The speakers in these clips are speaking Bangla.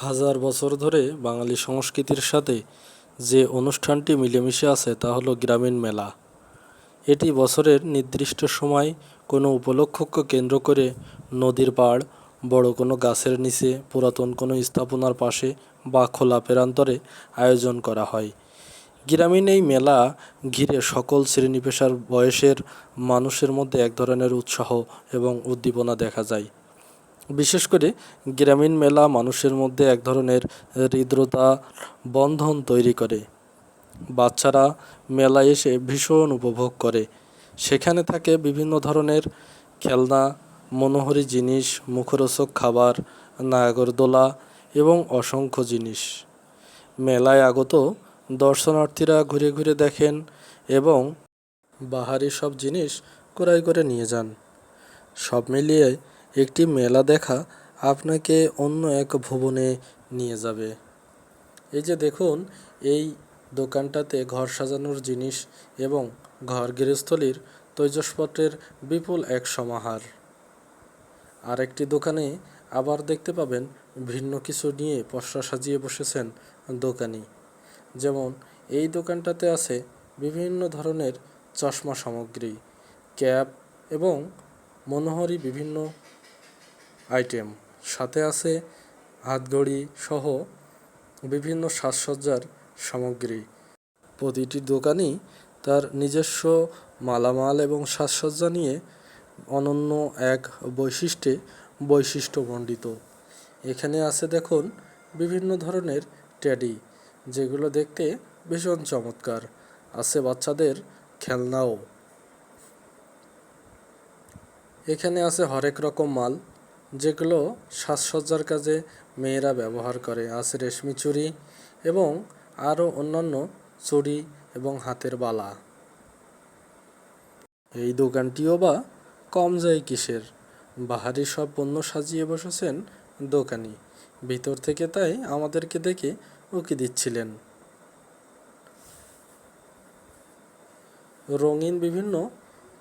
হাজার বছর ধরে বাঙালি সংস্কৃতির সাথে যে অনুষ্ঠানটি মিলেমিশে আছে তা হলো গ্রামীণ মেলা। এটি বছরের নির্দিষ্ট সময় কোনো উপলক্ষকে কেন্দ্র করে নদীর পাড়, বড় কোনো গাছের নিচে, পুরাতন কোনো স্থাপনার পাশে বা খোলা প্রান্তরে আয়োজন করা হয়। গ্রামীণ এই মেলা ঘিরে সকল শ্রেণি পেশার বয়সের মানুষের মধ্যে এক ধরনের উৎসাহ এবং উদ্দীপনা দেখা যায়। বিশেষ করে গ্রামীণ মেলা মানুষের মধ্যে এক ধরনের হৃদ্রতা বন্ধন তৈরি করে। বাচ্চারা মেলায় এসে ভীষণ উপভোগ করে। সেখানে থাকে বিভিন্ন ধরনের খেলনা, মনোহারী জিনিস, মুখরোচক খাবার, নাগরদোলা এবং অসংখ্য জিনিস। মেলায় আগত দর্শনার্থীরা ঘুরে ঘুরে দেখেন এবং বাহারি সব জিনিস ক্রয় করে নিয়ে যান। সব মিলিয়ে একটি মেলা দেখা আপনাকে অন্য এক ভুবনে নিয়ে যাবে। এই যে দেখুন, এই দোকানটাতে ঘর সাজানোর জিনিস এবং ঘর গৃহস্থলীর তৈজসপত্রের বিপুল এক সমাহার। আরেকটি দোকানে আবার দেখতে পাবেন ভিন্ন কিছু নিয়ে পসরা সাজিয়ে বসেছেন দোকানি। যেমন, এই দোকানটাতে আছে বিভিন্ন ধরনের চশমা সামগ্রী, ক্যাপ এবং মনোহারী বিভিন্ন আইটেম। সাথে আছে হাতঘড়ি সহ বিভিন্ন সাজসজ্জার সামগ্রী। প্রতিটি দোকানই তার নিজস্ব মালামাল এবং সাজসজ্জা নিয়ে অনন্য এক বৈশিষ্ট্যে বৈশিষ্ট্যমণ্ডিত। এখানে আছে দেখুন বিভিন্ন ধরনের টেডি যেগুলো দেখতে ভীষণ চমৎকার। আছে বাচ্চাদের খেলনাও। এখানে আছে হরেক রকম মাল যেগুলো সাজসজ্জার কাজে মেয়েরা ব্যবহার করে আছে রেশমি চুড়ি এবং আরও অন্যান্য চুড়ি এবং হাতের বালা। এই দোকানটিও বা কম যায় কিসের? বাহারি সব পণ্য সাজিয়ে বসেছেন দোকানি। ভিতর থেকে তাই আমাদেরকে দেখে উকি দিচ্ছিলেন। রঙিন বিভিন্ন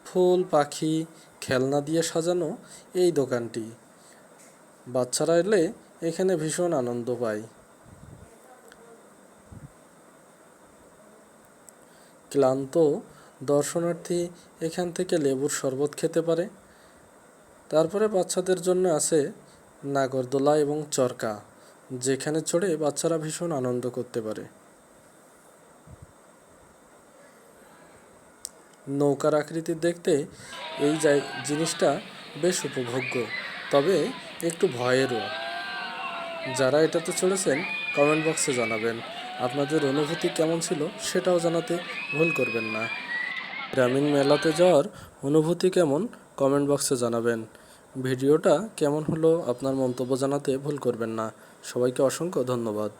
ফুল, পাখি, খেলনা দিয়ে সাজানো এই দোকানটি। বাচ্চারা এলে এখানে ভীষণ আনন্দ পায়। ক্লান্ত দর্শনার্থী এখান থেকে লেবুর শরবত খেতে পারে। তারপরে বাচ্চাদের জন্য আছে নাগরদোলা এবং চরকা, যেখানে চড়ে বাচ্চারা ভীষণ আনন্দ করতে পারে। নৌকার আকৃতি দেখতে এই জিনিসটা বেশ উপভোগ্য। তবে একটু ভয়েরও যারা এটাতে চলেছেন কমেন্ট বক্সে জানাবেন। আপনাদের অনুভূতি কেমন ছিল সেটাও জানাতে ভুল করবেন না। গ্রামীণ মেলাতে যাওয়ার অনুভূতি কেমন কমেন্ট বক্সে জানাবেন। ভিডিওটা কেমন হলো আপনার মন্তব্য জানাতে ভুল করবেন না। সবাইকে অসংখ্য ধন্যবাদ।